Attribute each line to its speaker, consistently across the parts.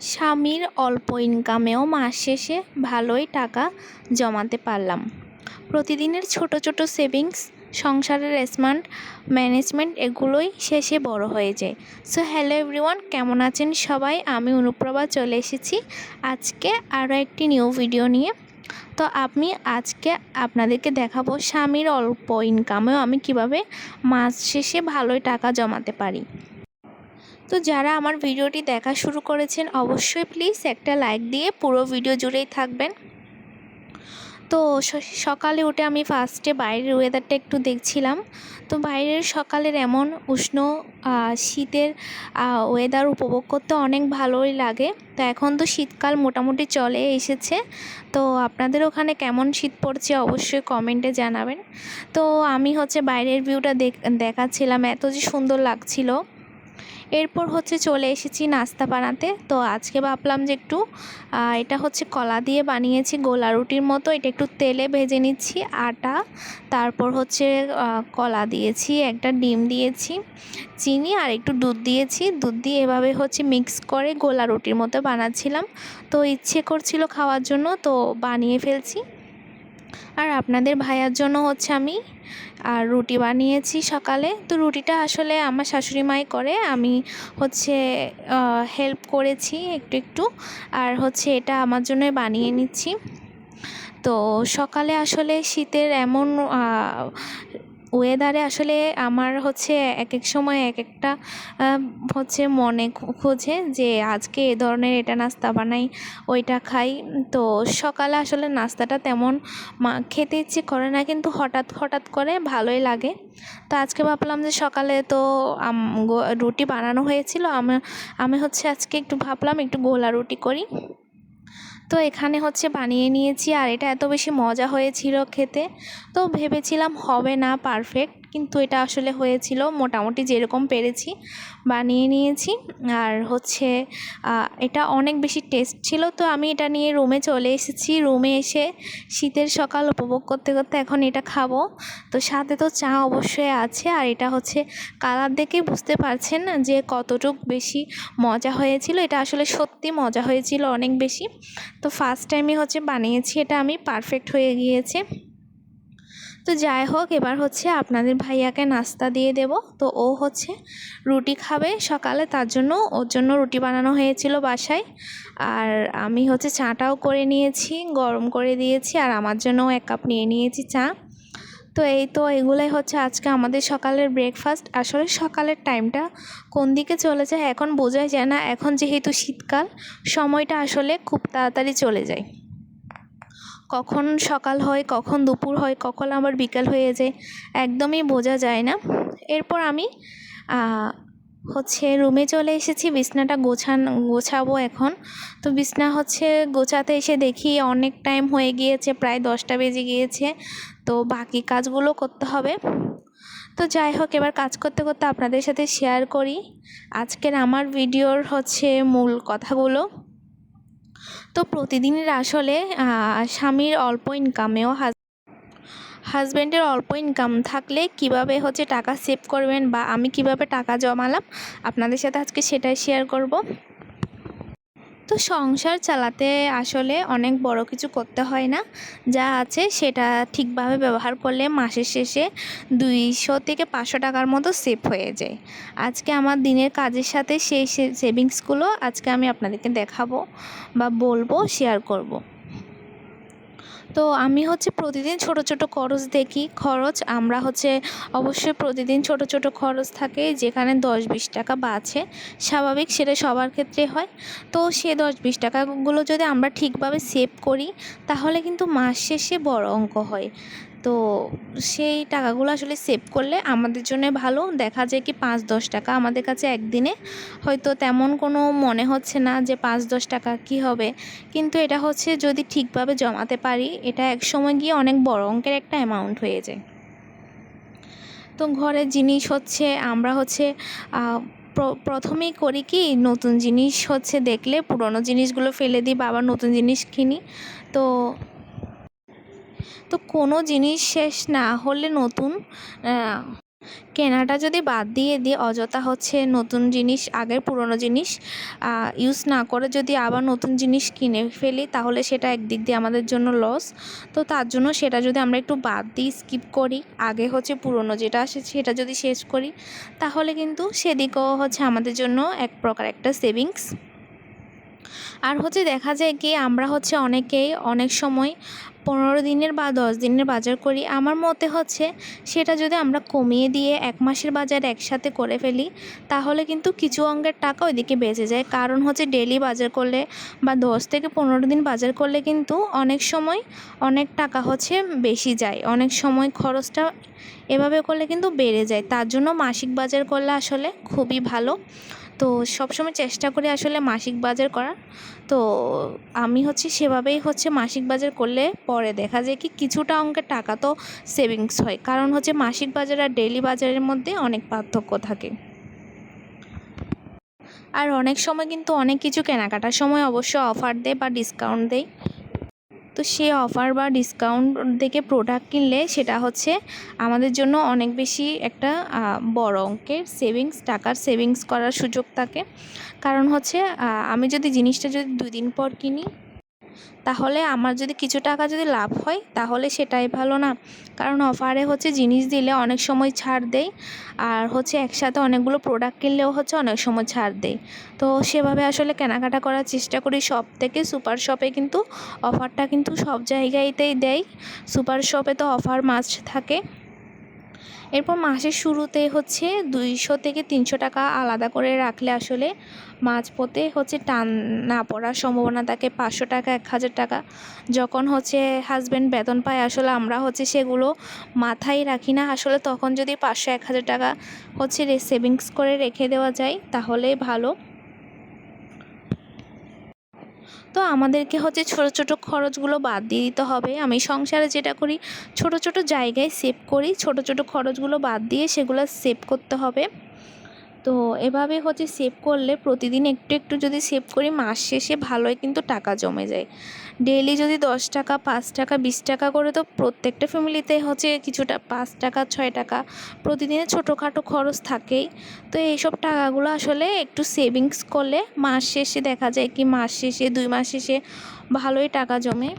Speaker 1: স্বামীর অল্প ইনকামেও মাস শেষে ভালোই টাকা জমাতে পারলাম। প্রতিদিনের ছোট ছোট সেভিংস সংসারের স্মার্ট ম্যানেজমেন্ট এগুলোই শেষে বড় হয়ে যায়। সো হ্যালো এভরিওয়ান কেমন আছেন সবাই? আমি অনুপ্রভা চলে এসেছি আজকে আরও একটি নিউ ভিডিও নিয়ে। তো আমি আজকে আপনাদেরকে দেখাবো স্বামীর অল্প ইনকামেও আমি কীভাবে মাস শেষে ভালোই টাকা জমাতে পারি। তো যারা আমার ভিডিওটি দেখা শুরু করেছেন, অবশ্যই প্লিজ একটা লাইক দিয়ে পুরো ভিডিও জুড়েই থাকবেন। তো সকালে উঠে আমি ফার্স্টে বাইরের ওয়েদারটা একটু দেখছিলাম। তো বাইরের সকালের এমন উষ্ণ শীতের ওয়েদার উপভোগ করতে অনেক ভালোই লাগে। তো এখন তো শীতকাল মোটামুটি চলে এসেছে। তো আপনাদের ওখানে কেমন শীত পড়ছে অবশ্যই কমেন্টে জানাবেন। তো আমি হচ্ছে বাইরের ভিউটা দেখাচ্ছিলাম, এত যে সুন্দর লাগছিল। এরপর হচ্ছে চলে এসেছি নাস্তা বানাতে। তো আজকে ভাবলাম যে একটু এটা হচ্ছে কলা দিয়ে বানিয়েছি গোলা রুটির মতো। এটা একটু তেলে ভেজে নিচ্ছি, আটা, তারপর হচ্ছে কলা দিয়েছি, একটা ডিম দিয়েছি, চিনি আর একটু দুধ দিয়েছি। দুধ দিয়ে এভাবে হচ্ছে মিক্স করে গোলা রুটির মতো বানাচ্ছিলাম। তো ইচ্ছে করছিল খাওয়ার জন্য, তো বানিয়ে ফেলছি। আর আপনাদের ভাইয়ার জন্য হচ্ছে আমি, আর রুটি বানিয়েছি সকালে। তো রুটিটা আসলে আমার শাশুড়ি মাই করে, আমি হচ্ছে হেল্প করেছি একটু একটু। আর হচ্ছে এটা আমার জন্যই বানিয়ে নিচ্ছি। তো সকালে আসলে শীতের এমন ওয়েদারে আসলে আমার হচ্ছে এক এক সময় এক একটা হচ্ছে মনে খোঁজে যে আজকে এ ধরনের এটা নাস্তা বানাই, ওইটা খাই। তো সকালে আসলে নাস্তাটা তেমন খেতে ইচ্ছে করে না কিন্তু হঠাৎ হঠাৎ করে ভালোই লাগে। তো আজকে ভাবলাম যে সকালে তো রুটি বানানো হয়েছিল, আমি আমি হচ্ছে আজকে একটু ভাবলাম একটু গোলা রুটি করি। তো এখানে হচ্ছে বানিয়ে নিয়েছি আর এটা এত বেশি মজা হয়েছিল খেতে। তো ভেবেছিলাম হবে না পারফেক্ট কিন্তু এটা আসলে হয়েছিল, মোটামুটি যেরকম পেরেছি, বানিয়ে নিয়েছি। আর হচ্ছে এটা অনেক বেশি টেস্ট ছিল, তো আমি এটা নিয়ে রুমে চলে এসেছি। রুমে এসে শীতের সকাল উপভোগ করতে করতে এখন এটা খাব। তো সাথে তো চা অবশ্যই আছে, আর এটা হচ্ছে কালার দেখেই বুঝতে পারছেন যে কতটুক বেশি মজা হয়েছিল। এটা আসলে সত্যি মজা হয়েছিল অনেক বেশি। তো ফার্স্ট টাইমই হচ্ছে বানিয়েছি, এটা আমি পারফেক্ট হয়ে গিয়েছে। তো যাই হোক, এবার হচ্ছে আপনাদের ভাইয়াকে নাস্তা দিয়ে দেব। তো ও হচ্ছে রুটি খাবে সকালে, তার জন্য ওর জন্য রুটি বানানো হয়েছিল বাসায়। আর আমি হচ্ছে চাটাও করে নিয়েছি, গরম করে দিয়েছি, আর আমার জন্যও এক কাপ নিয়ে নিয়েছি চা। তো এই তো, এগুলোই হচ্ছে আজকে আমাদের সকালের ব্রেকফাস্ট আসলে সকালের টাইমটা কোন দিকে চলে যায় এখন বোঝাই যায় না। এখন যেহেতু শীতকাল, সময়টা আসলে খুব তাড়াতাড়ি চলে যায়। কখন সকাল হয়, কখন দুপুর হয়, কখন আবার বিকাল হয়ে যায়, একদমই বোঝা যায় না। এরপর আমি হচ্ছে রুমে চলে এসেছি, বিছনাটা গোছান, গোছাবো এখন। তো বিছনা হচ্ছে গোছাতে এসে দেখি অনেক টাইম হয়ে গিয়েছে, প্রায় দশটা বেজে গিয়েছে। তো বাকি কাজগুলো করতে হবে। তো যাই হোক, এবার কাজ করতে করতে আপনাদের সাথে শেয়ার করি। আজকের আমার ভিডিওর হচ্ছে মূল কথাগুলো। তো প্রতিদিনের আসলে স্বামীর অল্প ইনকামেও হাজব্যান্ডের অল্প ইনকাম থাকলে কীভাবে হচ্ছে টাকা সেভ করবেন বা আমি কীভাবে টাকা জমালাম? আপনাদের সাথে আজকে সেটাই শেয়ার করব। তো সংসার চালাতে আসলে অনেক বড় কিছু করতে হয় না যা আছে সেটা ঠিকভাবে ব্যবহার করলে মাসের শেষে দুইশো থেকে পাঁচশো টাকার মতো সেভ হয়ে যায় আজকে আমার দিনের কাজের সাথে সেই সেভিংসগুলো আজকে আমি আপনাদেরকে দেখাবো বা বলব শেয়ার করব। তো আমি হচ্ছে প্রতিদিন ছোট ছোট খরচ দেখি। খরচ আমরা হচ্ছে অবশ্যই প্রতিদিন ছোট ছোট খরচ থাকে, যেখানে দশ বিশ টাকা বাঁচে স্বাভাবিক সেটা সবার ক্ষেত্রে হয়। তো সে দশ বিশ টাকাগুলো যদি আমরা ঠিকভাবে সেভ করি, তাহলে কিন্তু মাস শেষে বড় অঙ্ক হয়। তো সেই টাকাগুলো আসলে সেভ করলে আমাদের জন্য ভালো। দেখা যায় কি পাঁচ দশ টাকা আমাদের কাছে একদিনে। হয়তো তেমন কোনো মনে হচ্ছে না যে পাঁচ দশ টাকা কি হবে। কিন্তু এটা হচ্ছে যদি ঠিকভাবে জমাতে পারি, এটা এক সময় গিয়ে অনেক বড় অঙ্কের একটা অ্যামাউন্ট হয়ে যায়। তো ঘরের জিনিস হচ্ছে, আমরা হচ্ছে প্রথমেই করি কি নতুন জিনিস হচ্ছে দেখলে পুরনো জিনিসগুলো ফেলে দিই, বা আবার নতুন জিনিস কিনি। তো তো কোনো জিনিস শেষ না হলে নতুন কেনাটা যদি বাদ দিয়ে দিই, অযথা হচ্ছে নতুন জিনিস, আগের পুরনো জিনিস ইউজ না করে যদি আবার নতুন জিনিস কিনে ফেলি, তাহলে সেটা একদিক দিয়ে আমাদের জন্য লস তো তার জন্য সেটা যদি আমরা একটু বাদ দিই স্কিপ করি, আগে হচ্ছে পুরনো যেটা আসে সেটা যদি শেষ করি, তাহলে কিন্তু সেদিকেও হচ্ছে আমাদের জন্য এক প্রকার একটা সেভিংস আর হচ্ছে দেখা যায় কি, আমরা হচ্ছে অনেকেই অনেক সময় পনেরো দিনের বা দশ দিনের বাজার করি, আমার মতে হচ্ছে সেটা যদি আমরা কমিয়ে দিয়ে এক মাসের বাজার একসাথে করে ফেলি, তাহলে কিন্তু কিছু অঙ্গের টাকা ওইদিকে বেঁচে যায়। কারণ হচ্ছে ডেলি বাজার করলে বা দশ থেকে পনেরো দিন বাজার করলে কিন্তু অনেক সময় অনেক টাকা হচ্ছে বেশি যায়। অনেক সময় খরচটা এভাবে করলে কিন্তু বেড়ে যায়। তার জন্য মাসিক বাজার করলে আসলে খুবই ভালো। তো সবসময় চেষ্টা করি আসলে মাসিক বাজার করার। তো আমি হচ্ছে সেভাবেই হচ্ছে মাসিক বাজার করলে পরে দেখা যায় কি কিছুটা অঙ্কের টাকা তো সেভিংস হয়। কারণ হচ্ছে মাসিক বাজার আর ডেলি বাজারের মধ্যে অনেক পার্থক্য থাকে। আর অনেক সময় কিন্তু অনেক কিছু কেনাকাটার সময় অবশ্য অফার দেয় বা ডিসকাউন্ট দেয়। তো সে অফার বা ডিসকাউন্ট থেকে প্রোডাক্ট কিনলে সেটা হচ্ছে আমাদের জন্য অনেক বেশি একটা বড় অঙ্কের সেভিংস টাকার সেভিংস করার সুযোগ থাকে। কারণ হচ্ছে আমি যদি জিনিসটা যদি দুদিন পর কিনি তাহলে আমার যদি কিছু টাকা যদি লাভ হয়, তাহলে সেটাই ভালো না। কারণ অফারে হচ্ছে জিনিস দিলে অনেক সময় ছাড় দেয়, আর হচ্ছে একসাথে অনেকগুলো প্রোডাক্ট কিনলেও হচ্ছে অনেক সময় ছাড় দেয়। তো সেভাবে আসলে কেনাকাটা করার চেষ্টা করি। সব থেকে সুপার শপে কিন্তু অফারটা কিন্তু সব জায়গাতেই দেয়। সুপার শপে তো অফার মাস্ট থাকে। এরপর মাসের শুরুতে হচ্ছে দুইশো থেকে তিনশো টাকা আলাদা করে রাখলে আসলে মাঝপথে হচ্ছে টান না পড়ার সম্ভাবনা থাকে, পাঁচশো টাকা, এক হাজার টাকা। যখন হচ্ছে হাজব্যান্ড বেতন পায়, আসলে আমরা হচ্ছে সেগুলো মাথায় রাখি না। আসলে তখন যদি পাঁচশো, এক হাজার টাকা হচ্ছে সেভিংস করে রেখে দেওয়া যায়, তাহলে ভালো। তো আমাদেরকে হচ্ছে ছোট ছোট খরচগুলো বাদ দিয়ে দিতে হবে। আমি সংসারে যেটা করি, ছোট ছোট জায়গায় সেভ করি। ছোট ছোট খরচগুলো বাদ দিয়ে সেগুলো সেভ করতে হবে। তো এভাবে হচ্ছে সেভ করলে প্রতিদিন একটু একটু যদি সেভ করি, মাস শেষে ভালোই কিন্তু টাকা জমে যায়। ডেইলি যদি দশ টাকা, পাঁচ টাকা, বিশ টাকা করে তো প্রত্যেকটা ফ্যামিলিতে হচ্ছে কিছুটা, পাঁচ টাকা, ছয় টাকা প্রতিদিনে ছোটোখাটো খরচ থাকেই। তো এইসব টাকাগুলো আসলে একটু সেভিংস করলে মাস শেষে দেখা যায় কি মাস শেষে, দুই মাস শেষে ভালোই টাকা জমে।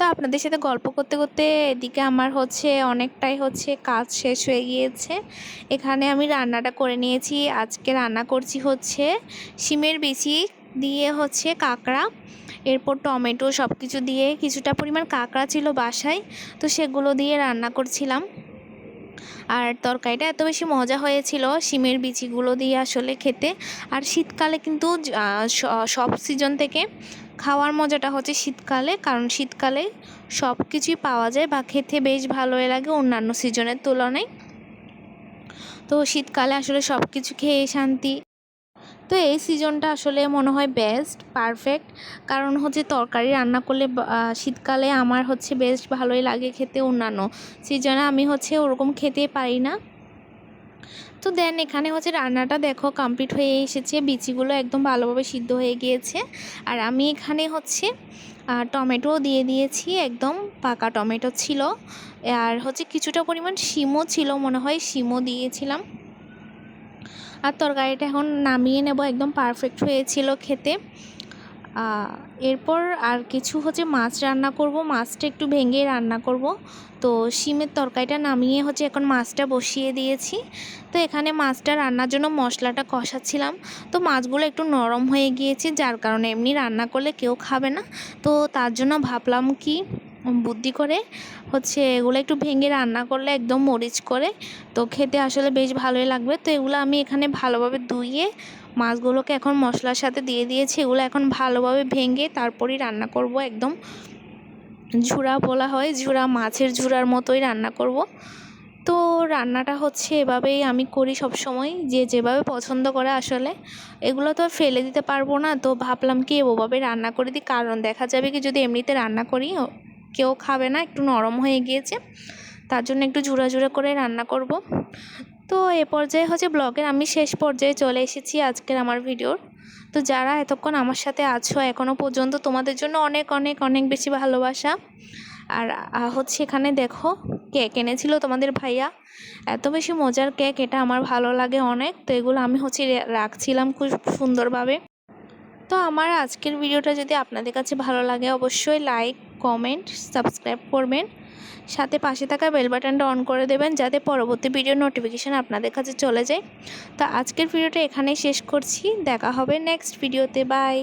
Speaker 1: তো আপনাদের সাথে গল্প করতে করতে এদিকে আমার হচ্ছে অনেকটাই হচ্ছে কাজ শেষ হয়ে গিয়েছে। এখানে আমি রান্নাটা করে নিয়েছি। আজকে রান্না করছি হচ্ছে শিমের বেশি, দিয়ে হচ্ছে কাঁকড়া, এরপর টমেটো সব কিছু দিয়ে কিছুটা পরিমাণ কাঁকড়া ছিল বাসায়, তো সেগুলো দিয়ে রান্না করছিলাম। আর তরকারিটা এত বেশি মজা হয়েছিল, শিমের বিচিগুলো দিয়ে আসলে খেতে। আর শীতকালে কিন্তু সব সিজন থেকে খাওয়ার মজাটা হচ্ছে শীতকালে, কারণ শীতকালে সব কিছুই পাওয়া যায় বা খেতে বেশ ভালোই লাগে অন্যান্য সিজনের তুলনায়। তো শীতকালে আসলে সব কিছু খেয়ে শান্তি। তো এই সিজনটা আসলে মনে হয় বেস্ট পারফেক্ট কারণ হচ্ছে তরকারি রান্না করলে শীতকালে আমার হচ্ছে বেস্ট ভালোই লাগে খেতে অন্যান্য সিজনে আমি হচ্ছে ওরকম খেতে পারি না। তো দেন এখানে হচ্ছে রান্নাটা দেখো কমপ্লিট হয়ে এসেছে। বিচিগুলো একদম ভালোভাবে সিদ্ধ হয়ে গিয়েছে। আর আমি এখানে হচ্ছে টমেটো দিয়ে দিয়েছি, একদম পাকা টমেটো ছিল। আর হচ্ছে কিছুটা পরিমাণ শিমও ছিল মনে হয়, শিমও দিয়েছিলাম। আর তরকারিটা এখন নামিয়ে নেব, একদম পারফেক্ট হয়েছিল খেতে। এরপর আর কিছু হচ্ছে মাছ রান্না করব, মাছটা একটু ভেঙে রান্না করব। তো শিমের তরকারিটা নামিয়ে হচ্ছে এখন মাছটা বসিয়ে দিয়েছি। তো এখানে মাছটা রান্নার জন্য মশলাটা কষাচ্ছিলাম। তো মাছগুলো একটু নরম হয়ে গিয়েছে, যার কারণে এমনি রান্না করলে কেউ খাবে না। তো তার জন্য ভাবলাম কি বুদ্ধি করে হচ্ছে এগুলো একটু ভেঙে রান্না করলে একদম মরিচ করে। তো খেতে আসলে বেশ ভালোই লাগবে। তো এগুলো আমি এখানে ভালোভাবে ধুইয়ে মাছগুলোকে এখন মশলার সাথে দিয়ে দিয়েছি। এগুলো এখন ভালোভাবে ভেঙে তারপরেই রান্না করব একদম ঝুড়া বলা হয়, ঝুড়া মাছের ঝুড়ার মতোই রান্না করব। তো রান্নাটা হচ্ছে এভাবেই আমি করি সব সময় যে যেভাবে পছন্দ করে আসলে। এগুলো তো ফেলে দিতে পারব না। তো ভাবলাম কি ওভাবে রান্না করে দিই। কারণ দেখা যাবে কি যদি এমনিতে রান্না করি কেউ খাবে না, একটু নরম হয়ে গিয়েছে। তার জন্য একটু ঝুড়া ঝুড়া করে রান্না করব। তো এ পর্যায়ে হচ্ছে ব্লগের আমি শেষ পর্যায়ে চলে এসেছি আজকের আমার ভিডিওর। তো যারা এতক্ষণ আমার সাথে আছো এখনও পর্যন্ত তোমাদের জন্য অনেক অনেক অনেক বেশি ভালোবাসা। আর হচ্ছে এখানে দেখো, কেক এনেছিল তোমাদের ভাইয়া। এত বেশি মজার কেক, এটা আমার ভালো লাগে অনেক। তো এগুলো আমি হচ্ছে রাখছিলাম খুব সুন্দরভাবে। তো আমার আজকের ভিডিওটা যদি আপনাদের কাছে ভালো লাগে, অবশ্যই লাইক কমেন্ট সাবস্ক্রাইব করবেন। সাথে পাশে থাকা বেল বাটনটা অন করে দেবেন যাতে পরবর্তী ভিডিও নোটিফিকেশান আপনাদের কাছে চলে যায়। তো আজকের ভিডিওটা এখানেই শেষ করছি। দেখা হবে নেক্সট ভিডিওতে বাই